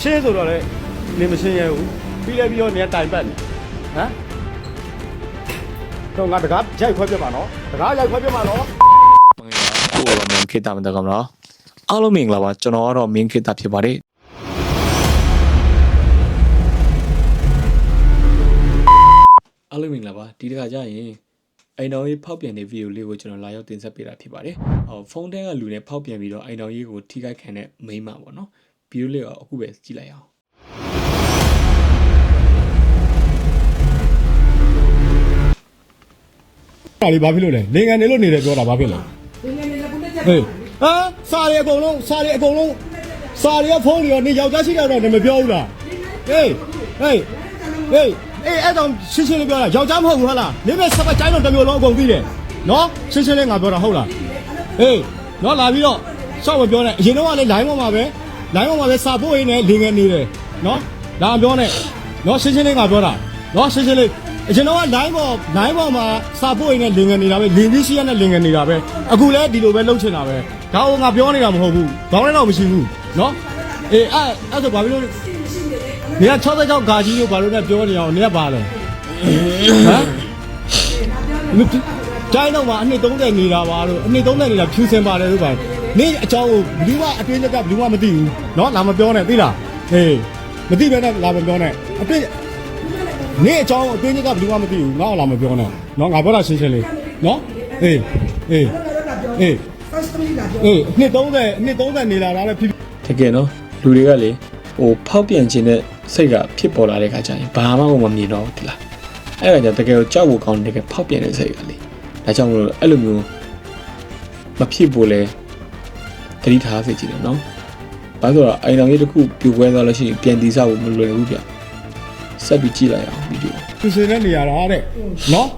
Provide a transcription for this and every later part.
ရှင်းဆိုတော့လေနေမရှင်းရဘူးပြီးလဲပြီးတော့နေတိုင်ပတ်နေဟမ်တော့ငါတကားရိုက်ခွဲပြတ်ပါနော်တကားရိုက်ခွဲပြတ်ပါနော်မင်္ဂလာပါကိုတော့မင်းခေတ္တမတကမလားအားလုံးမင်္ဂလာပါကျွန်တော်ကတော့မင်းခေတ္တဖြစ်ပါတယ်အားလုံးမင်္ဂလာပါဒီတစ်ခါကျရင်အိမ်တော်ရေးဖောက်ပြန်တဲ့ဗီဒီယိုလေးကိုကျွန်တော်လာရောက်တင်ဆက်ပေးတာဖြစ်ပါတယ်ဟောဖုန်းထဲကလူနဲ့ဖောက်ပြန်ပြီးတော့အိမ်တော်ရေးကိုထိခိုက်ခံတဲ့မိန်းမပေါ့နော် ဗီဒီယိုလေးကိုအခုပဲကြည့်လိုက်အောင်ဒါလေးဘာဖြစ်လို့လဲလေငန်နေလို့နေတယ်ပြောတာဘာဖြစ်လဲဟေးဟာစာရီအကုန်လုံးစာရီအကုန်လုံးစာရီကဖုန်းတွေရောနေယောက်ျားရှိတယ်တော့နေမပြောဘူးလားဟေးဟေးဟေးအေးအဲ့တော့ရှင်းရှင်းလေးပြောတာယောက်ျားမဟုတ်ဘူးဟုတ်လားနေမဲ့စပတ်ကျိုင်းတော့တစ်မျိုးလုံးအကုန်ပြီးတယ်နော်ရှင်းရှင်းလေးငါပြောတာဟုတ်လားဟေးနော်လာပြီးတော့စောက်မပြောနဲ့အရင်တော့ကလည်း line ပေါ်မှာပဲ line ပေါ်မှာပဲစာပို့ရင်းနဲ့လေငန်နေတယ်နော်ဒါမပြောနဲ့နော်ရှင်းရှင်းလေးငါပြောတာနော်ရှင်းရှင်းလေးအရင်တော့က line ပေါ် line ပေါ်မှာစာပို့ရင်းနဲ့လေငန်နေတာပဲလင်းပြီးရှိရနဲ့လေငန်နေတာပဲအခုလည်းဒီလိုပဲလှုပ်ချင်တာပဲဒါကိုငါပြောနေတာမဟုတ်ဘူးဘောင်းလည်းတော့မရှိဘူးနော်အေးအဲ့အဲ့ဆိုဘာဖြစ်လို့နေက66ဂါကြီးကိုဘာလို့လဲပြောနေအောင်နေကဘာလဲဟမ်တိုင်းတော့မှာအနှစ်30နေတာပါလို့အနှစ်30နေတာဖြူစင်ပါတယ်လို့ပါ နင့်အကြောင်းကိုဘလူးကအတွေ့အကြုံကဘလူးကမသိဘူးနော်လာမပြောနဲ့သိလားအေးမသိပဲနဲ့လာမပြောနဲ့အတွေ့နင့်အကြောင်းကိုအတွေ့အကြုံကဘလူးကမသိဘူးငါ့ကိုလာမပြောနဲ့နော်ငါပြောတာရှင်းရှင်းလေးနော်အေးအေးအေးအေးနှစ်30နှစ်30နေလာတာလည်းဖြစ်တကယ်နော်လူတွေကလေဟိုဖောက်ပြန်ခြင်းနဲ့စိတ်ကဖြစ်ပေါ်လာတဲ့ခါကျရင်ဘာမှမမြင်တော့ဘူးတလားအဲ့ဒါကြောင့်တကယ်ကိုကြောက်ဖို့ကောင်းတယ်တကယ်ဖောက်ပြန်တဲ့စိတ်ကလေဒါကြောင့်မလို့အဲ့လိုမျိုးမဖြစ်ဘူးလေ တတိထားစေချင်တယ်နော်ဘာလို့လဲအိမ်တော်ကြီးတစ်ခုပြိုပွဲသွားလို့ရှိရင်ပြန်တည်ဆောက်ဖို့မလွယ်ဘူးဗျဆက်ပြီးကြည့်လိုက်အောင်ဗီဒီယိုသူစင်တဲ့နေရာတာတဲ့နော်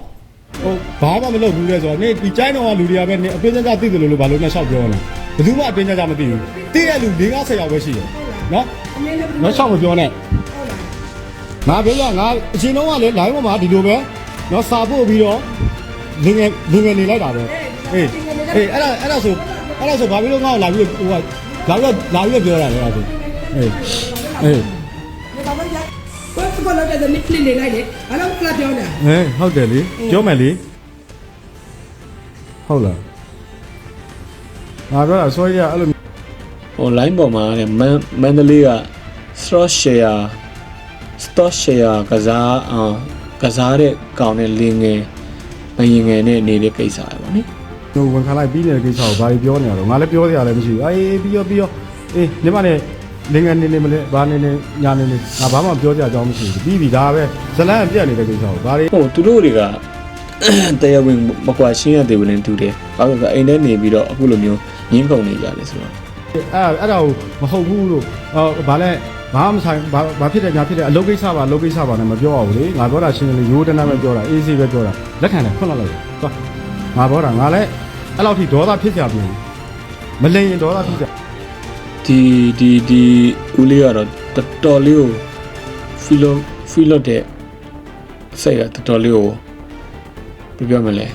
ဟိုဘာမှမလုပ်ဘူးလေဆိုတော့နေဒီကျိုင်းတော်ကလူတွေကပဲနေအပင်းကြကြသိတယ်လို့လို့ဘာလို့နဲ့ရှောက်ပြောနေဘယ်သူမှအပင်းကြကြမသိဘူးသိတဲ့လူ၄50ယောက်ပဲရှိတယ်နော်နော်ရှောက်မပြောနဲ့ငါပြောရငါအချိန်လုံးကလေ line ပေါ်မှာဒီလိုပဲနော်စာပို့ပြီးတော့လင်းငယ်လင်းငယ်နေလိုက်တာပဲအေးအေးအဲ့ဒါအဲ့ဒါဆို အဲ့ဒါဆိုဘာဖြစ်လို့ငါ့ကိုလာပြီးဟိုကလာပြီးလာပြီးပြောတာလဲအဲ့ဒါဆိုအေးအေးကိုယ်ကတော့လည်းနစ်လေးနေလိုက်တယ်ဘာလို့ကလပ်ပြောနေတာဟဲ့ဟုတ်တယ်လေပြောမယ်လေဟုတ်လားငါပြောတာဆွဲရအဲ့လိုဟို line ပေါ်မှာတဲ့မန်မန္တလေးက stock share stock share ကစားအောင်ကစားတဲ့ကောင်နဲ့လင်းငယ်မရင်ငယ်နဲ့နေတဲ့ကိစ္စပဲဗောနိ ဟိုဝန်ခံလိုက်ပြီးနေတဲ့ကိစ္စကိုဘာတွေပြောနေရတော့ငါလည်းပြောရရတယ်မရှိဘူးအေးပြီးရောပြီးရောအေးညီမနဲ့လင်ငယ်နေနေမလဲဘာနေနေညာနေနေငါဘာမှပြောကြအကြောင်းမရှိဘူးပြီးပြီဒါပဲဇလန်းပြတ်နေတဲ့ကိစ္စကိုဘာတွေဟိုသူတို့တွေကတရားဝင်မကွာရှင်းရသေးဘူးလည်းတူတယ်ဘာလို့လဲဆိုတော့အိမ်ထဲနေပြီးတော့အခုလိုမျိုးငင်းကုန်နေကြတယ်ဆိုတော့အဲ့အဲ့ဒါကိုမဟုတ်ဘူးလို့ဟောဘာလဲဘာမှမဆိုင်ဘာဘာဖြစ်တယ်ညာဖြစ်တယ်အလုပ်ကိစ္စပါအလုပ်ကိစ္စပါနဲ့မပြောရဘူးလေငါပြောတာရှင်းရှင်းလေးရိုးတန်းတန်းပဲပြောတာအေးဆေးပဲပြောတာလက်ခံတယ်ဖွင့်လိုက်လိုက်သွား ငါပြောတာငါလည်းအဲ့လောက်ထိဒေါသဖြစ်ကြပြီမလိန်ရင်ဒေါသဖြစ်ကြဒီဒီဒီဦးလေးကတော့တော်တော်လေးကိုဖီလိုဖီလိုတဲ့စိတ်ကတော်တော်လေးကိုဘယ်ပြောမလဲ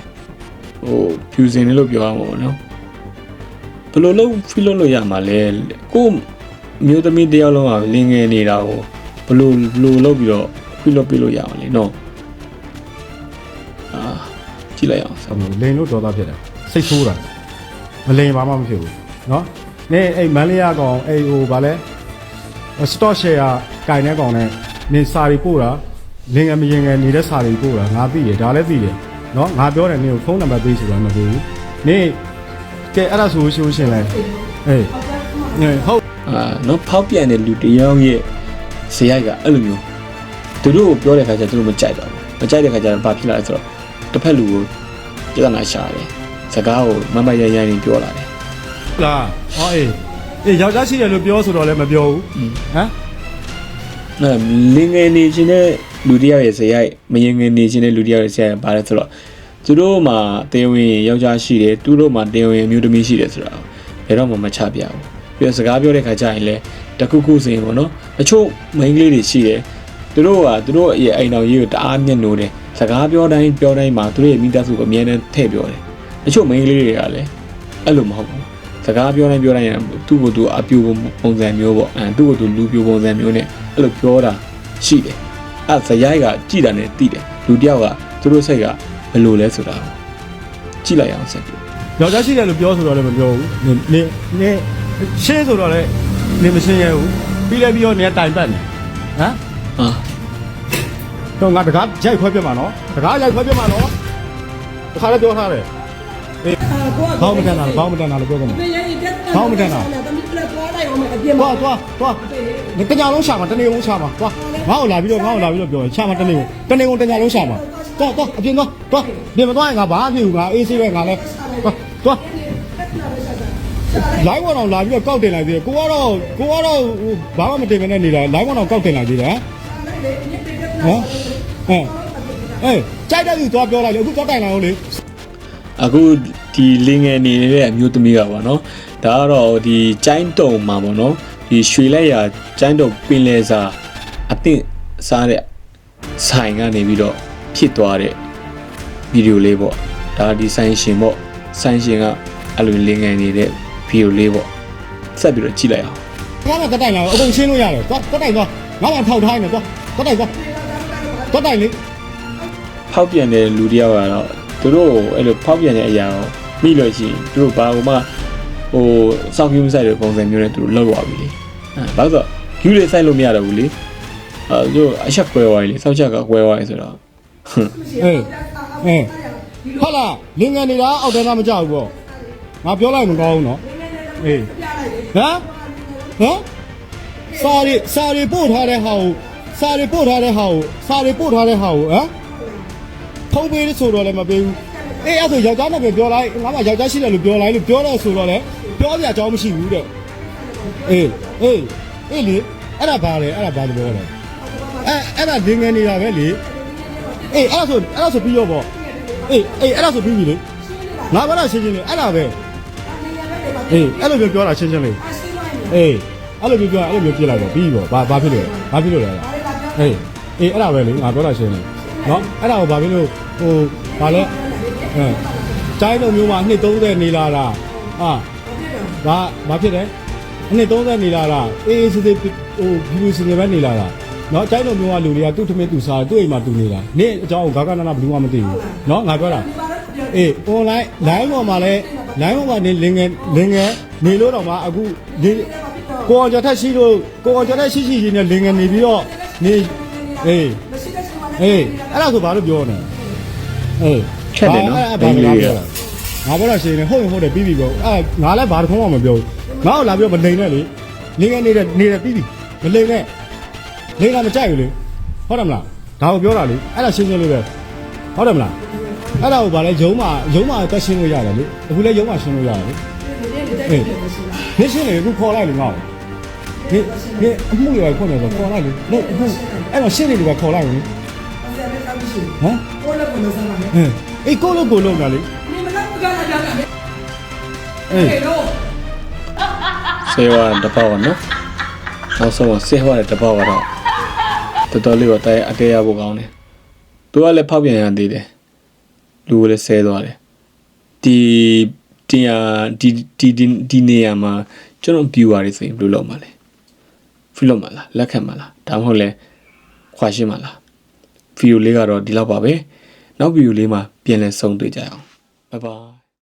ဟိုဖြူစင်နေလို့ပြောရမှာပေါ့နော်ဘယ်လိုလုပ်ဖီလိုလို့ရမှာလဲကိုမျိုးသမီးတယောက်လုံးကလင်းငယ်နေတာကိုဘယ်လိုဘယ်လိုလုပ်ပြီးတော့ဖီလိုပြလို့ရမှာလဲနော်အာ ကြည့်လိုက်အောင် ဟိုလိန်လို့ဒေါသဖြစ်တယ်စိတ်ဆိုးတာမလိန်ဘာမှမဖြစ်ဘူးเนาะနေအဲ့မန်လေးရကောင်အဲ့ဟိုဗာလဲ stock share ကင်တဲ့ကောင်နဲ့နေစာရီပို့တာလင်ငယ်မရင်ငယ်နေတဲ့စာရီပို့တာငါသိတယ်ဒါလည်းသိတယ်เนาะငါပြောတယ်နေကိုဖုန်းနံပါတ်ပေးဆိုတာမပေးဘူးနေကဲအဲ့ဒါဆိုလို့ရှိလို့ရှရင်လဲအေးနေဟုတ် အာနော်ဖောက်ပြန်တဲ့လူတစ်ယောက်ရဲ့ဇေယိုက်ကအဲ့လိုမျိုးသူတို့ကိုပြောတဲ့ခါကျသူတို့မကြိုက်တော့ဘူးမကြိုက်တဲ့ခါကျတော့ဘာဖြစ်လာလဲဆိုတော့ တစ်ဖက်လူကိုပြဿနာရှာတယ်စကားကိုမမရရရင်ပြောလာတယ်လားဟောအေးအေးယောက်ျားရှိတယ်လို့ပြောဆိုတော့လည်းမပြောဘူးဟမ်အဲလင်းငယ်နေခြင်းတဲ့လူတစ်ယောက်ရဲ့ဇေယိုက်မရင်ငယ်နေခြင်းတဲ့လူတစ်ယောက်ရဲ့ဇေယိုက်ဘာလဲဆိုတော့သူတို့မှာတေဝင်ယောက်ျားရှိတယ်သူတို့မှာတေဝင်အမျိုးသမီးရှိတယ်ဆိုတာဘယ်တော့မှမချပြဘူးပြီးတော့စကားပြောတဲ့ခါကျရင်လည်းတခုခုစင်ပေါ့နော်အချို့မိန်းကလေးတွေရှိတယ်သူတို့ကသူတို့ရဲ့အိမ်တော်ကြီးကိုတအားမျက်နှိုးတယ် စကားပြောတိုင်းပြောတိုင်းမှာသူတို့ရဲ့မိသားစုကိုအမြဲတမ်းထည့်ပြောတယ်အချို့မိန်းကလေးတွေကလည်းအဲ့လိုမဟုတ်ဘူးစစကားပြောတိုင်းပြောတိုင်းရင်သူ့ကိုယ်သူအပြူပုံစံမျိုးပေါ့အဲသူ့ကိုယ်သူလူပြူပုံစံမျိုးနဲ့အဲ့လိုပြောတာရှိတယ်အဲ့ဇယိုက်ကကြည်တာနဲ့တိတယ်လူတယောက်ကသူတို့စိတ်ကဘယ်လိုလဲဆိုတာကိုကြည့်လိုက်အောင်ဆက်ပြီးယောက်ျားရှိတယ်လို့ပြောဆိုတော့လည်းမပြောဘူးနေနေနေရှင်းဆိုတော့လည်းနေမရှင်းရဘူးပြီးလဲပြီးတော့နေတိုင်ပတ်နေဟမ်ဟာ တော့ငါတကားရိုက်ခွဲပြတ်မှာနော်တကားရိုက်ခွဲပြတ်မှာနော်တခါလည်းပြောထားတယ်အေးဘောင်းမတန်တာဘောင်းမတန်တာလို့ပြောကုန်မှာမင်းရဲ့တက်တာဘောင်းမတန်တာတမီးကလည်းသွားလိုက်အောင်မယ်အပြင်မှာသွားသွားသွားတညာလုံးရှာမှာတနေ့လုံးရှာမှာသွားငါ့ကိုလာပြီးတော့ငါ့ကိုလာပြီးတော့ပြောရှာမှာတနေ့လုံးတနေ့လုံးတညာလုံးရှာမှာသွားသွားအပြင်သွားသွားပြင်မသွားရင်ငါဘာမှမဖြစ်ဘူးငါအေးဆေးပဲငါလည်းသွားသွားလိုင်းဝအောင်လာပြီးတော့ကောက်တင်လိုက်သေးတယ်ကိုကတော့ကိုကတော့ဘာမှမတင်မနဲ့နေတာလိုင်းဝအောင်ကောက်တင်လိုက်သေးတယ် ဟမ်ဟမ်အေးကြိုက်တဲ့သူသွားပြောလိုက်လေအခုသွားတိုင်လာအောင်လေအခုဒီလင်းငယ်နေတဲ့အမျိုးသမီးကပေါ့နော်ဒါကတော့ဒီကျိုင်းတုံမှာပေါ့နော်ဒီရွှေလက်ရကျိုင်းတုံပင်လယ်စာအသင့်စားတဲ့ဆိုင်ကနေပြီးတော့ဖြစ်သွားတဲ့ဗီဒီယိုလေးပေါ့ဒါဒီဆိုင်ရှင်ပေါ့ဆိုင်ရှင်ကအဲ့လိုလင်းငယ်နေတဲ့ဗီဒီယိုလေးပေါ့ဆက်ပြီးတော့ကြည့်လိုက်အောင်ငါကတက်တိုင်လာအကုန်ရှင်းလို့ရတယ်သွားတက်တိုင်သွားငါမှထောက်ထားနေသွားတက်တိုင်သွား တက်တိုင်လေဖောက်ပြန်တဲ့လူတယောက်ကတော့သူတို့အဲ့လိုဖောက်ပြန်တဲ့အရာကိုမိလို့ရှိရင်သူတို့ဘာမှဟိုစောင့်ကြည့်မဆိုင်တဲ့ပုံစံမျိုးနဲ့သူတို့လောက်သွားပြီလေအဲဘာလို့ဆိုယူလေးဆိုင်လို့မရတော့ဘူးလေအဲသူတို့အချက်ကွဲသွားပြီလေစောက်ချက်ကကွဲသွားပြီဆိုတော့ဟွန်းအေးအေးဟုတ်လားလင်ငယ်နေတာအောက်တန်းသားမကြောက်ဘူးပေါ့ငါပြောလိုက်မကောင်းဘူးနော်အေးဟမ်ဟမ်စာရီစာရီပို့ထားတဲ့ဟာကို စာရီပို့ထားတဲ့ဟာကိုစာရီပို့ထားတဲ့ဟာကိုဟမ်ထုံးပေးလို့ဆိုတော့လည်းမပေးဘူးအေးအဲ့ဆိုယောက်ျားနဲ့ပဲပြောလိုက်ငါမှယောက်ျားရှိတယ်လို့ပြောလိုက်လို့ပြောတော့ဆိုတော့လည်းပြောပြအကြောင်းမရှိဘူးတဲ့အေးအေးအေးလေအဲ့ဒါဘာလဲအဲ့ဒါဘာလို့ပြောလဲအဲ့အဲ့ဒါလင်ငယ်နေတာပဲလေအေးအဲ့ဒါဆိုအဲ့ဒါဆိုပြီးရောပေါ့အေးအေးအဲ့ဒါဆိုပြီးပြီလေငါဘာလို့ရှင်းရှင်းလေးအဲ့ဒါပဲအေးအဲ့လိုပြောပြောတာရှင်းရှင်းလေးအေးအဲ့လိုပြောပြောအဲ့လိုပြောပြလိုက်တော့ပြီးပေါ့ဘာဘာဖြစ်လို့ဘာဖြစ်လို့လဲ အေးအေးအဲ့ဒါပဲလေငါပြောတာရှင်းနေနော်အဲ့ဒါကိုဘာဖြစ်လို့ဟိုဘာလဲအဲတိုင်းတော်မျိုးမှာနှစ်30နေလာတာဟာဘာဘာဖြစ်တယ်နှစ်30နေလာတာအေးအေးစစ်စစ်ဟိုဘီဘီစင်ပဲနေလာတာနော်တိုင်းတော်မျိုးကလူတွေကသူ့ထမင်းသူစားသူ့အိမ်မှာသူနေတာနေ့အကြောင်းကိုဂါကနာနာဘယ်သူမှမသိဘူးနော်ငါပြောတာအေး online line ပေါ်မှာလဲ line ပေါ်မှာနေလင်ငယ်လင်ငယ်နေလို့တော့မှအခုဒီကိုအောင်ကျော်ထက်ရှိလို့ကိုအောင်ကျော်ထက်ရှိရှိချင်းနဲ့လင်ငယ်နေပြီးတော့ နေအေးအေးအဲ့ဒါဆိုဘာလို့ပြောနေအေးခက်တယ်နော်အဲ့ဒါဘာလို့ပြောလဲငါပြောတာရှင်းနေဟုတ်ရင်ဟုတ်တယ်ပြီးပြီပြောအဲ့ငါလည်းဘာတစ်ခုမှမပြောဘူးငါ့ကိုလာပြီးတော့မလိန်နဲ့လေလင်ငယ်နေတဲ့နေတဲ့ပြီးပြီမလိန်နဲ့လိန်ကမကြိုက်ဘူးလေဟုတ်တယ်မလားဒါကိုပြောတာလေအဲ့ဒါရှင်းရှင်းလေးပဲဟုတ်တယ်မလားအဲ့ဒါကိုဗာလဲရုံးမှာရုံးမှာတက်ရှင်းလို့ရတယ်လေအခုလဲရုံးမှာရှင်းလို့ရတယ်လေအေးနေရှင်းလေအခုခေါ်လိုက်လေငါ့ကို ဒီဒီအမှုတွေပဲခွင့်တယ်ဆိုခေါ်လိုက်လေလို့ဟုတ်အဲ့တော့ရှင်းနေလို့ကခေါ်လိုက်ရင်ဟမ်ကိုလည်းကိုလည်းစမ်းပါမယ်အေးကိုလည်းကိုလုံးတာလေနေမလားပကလာကြတာလေအေးဆေးဝါးတပေါ့နော်နောက်ဆုံးဆေးဝါးတပေါ့ကတော့တော်တော်လေးတော့တိုင်အတဲရဖို့ကောင်းတယ်သူကလည်းဖောက်ပြန်ရသေးတယ်လူကလည်းဆဲသွားတယ်ဒီတင်ရဒီဒီဒီနေရာမှာကျွန်တော် viewer တွေဆိုရင်ဘယ်လိုလုပ်မှာလဲ free လုပ်မှာလားလက်ခံမှာလားဒါမှမဟုတ်လဲခွာရှင်းမှာလားဗီဒီယိုလေးကတော့ဒီလောက်ပါပဲနောက်ဗီဒီယိုလေးမှာပြန်လည်ဆုံတွေ့ကြရအောင် bye bye